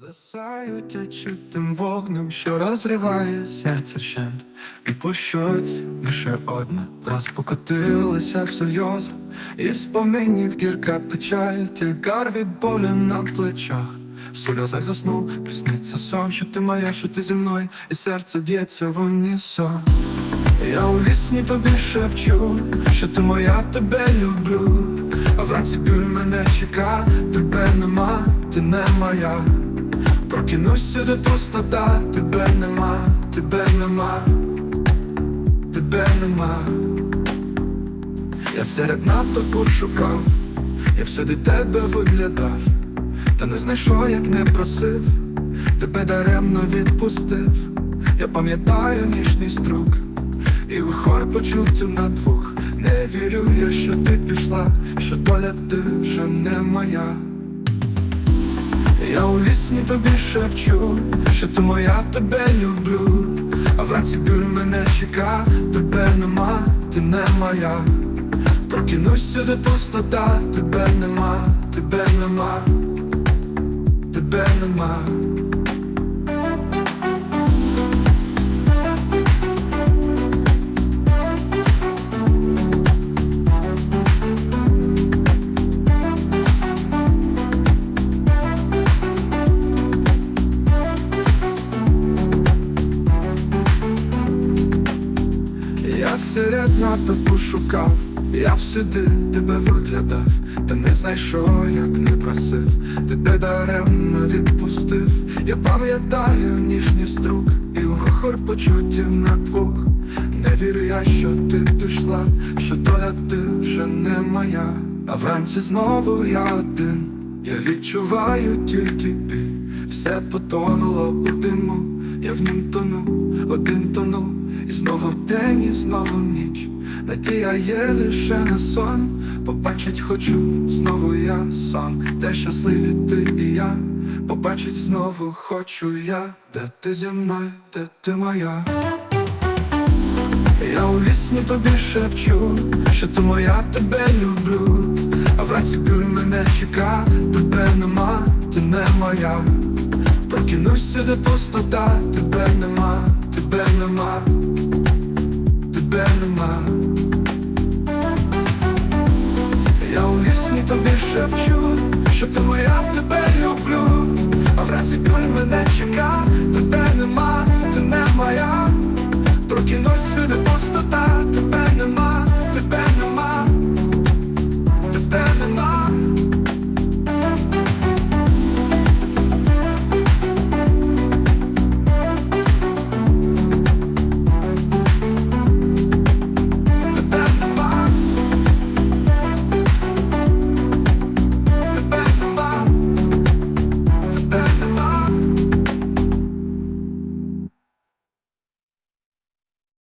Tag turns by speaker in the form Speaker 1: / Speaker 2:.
Speaker 1: Засаю тим вогнем, що розриває серце вщент. І по щоці лише одне раз покотилися сльози І споминів гірка печаль, тягар від болю на плечах. В сльозах заснув, присниться сон, що ти моя, що ти зі мною І серце б'ється в унісон. Я у вісні тобі шепчу, що ти моя, тебе люблю. А вранці біль мене чека, тебе нема, ти не моя Прокинусь де пустота, тебе нема, тебе нема, тебе нема. Я серед натовпу шукав, я всюди тебе виглядав, та не знайшов, як не просив, тебе даремно відпустив. Я пам'ятаю ніжний струк, і у хор почуттю на двох. Не вірю я, що ти пішла, що доля ти вже не моя. Я у вісні тобі шепчу, що ти моя, тебе люблю, а вранці біль мене чека, тебе нема, ти не моя. Прокинусь сюди пустота, тебе нема, тебе нема, тебе нема. Я серед натовпу шукав, я всюди тебе виглядав, та не знайшов, як не просив, тебе даремно відпустив. Я пам'ятаю ніжні струк і хор почуттів на двох. Не вірю я, що ти пішла, що доля ти вже не моя. А вранці знову я один, я відчуваю тільки біль, все потонуло у диму, я в нім тону, один тону. І знову день, і знову ніч. Надія є лише на сон. Побачить хочу знову я сам Де щасливі ти і я. Побачить знову хочу я. Де ти зі мною, де ти моя? Я у вісні тобі шепчу Що ти моя, тебе люблю. А вранці біль мене чека Тебе нема, ти не моя Прокинусь сюди пустота Тебе нема, тебе нема тебе нема. Я у вісні тобі шепчу, що ти моя, тебе люблю А вранці біль мене чека,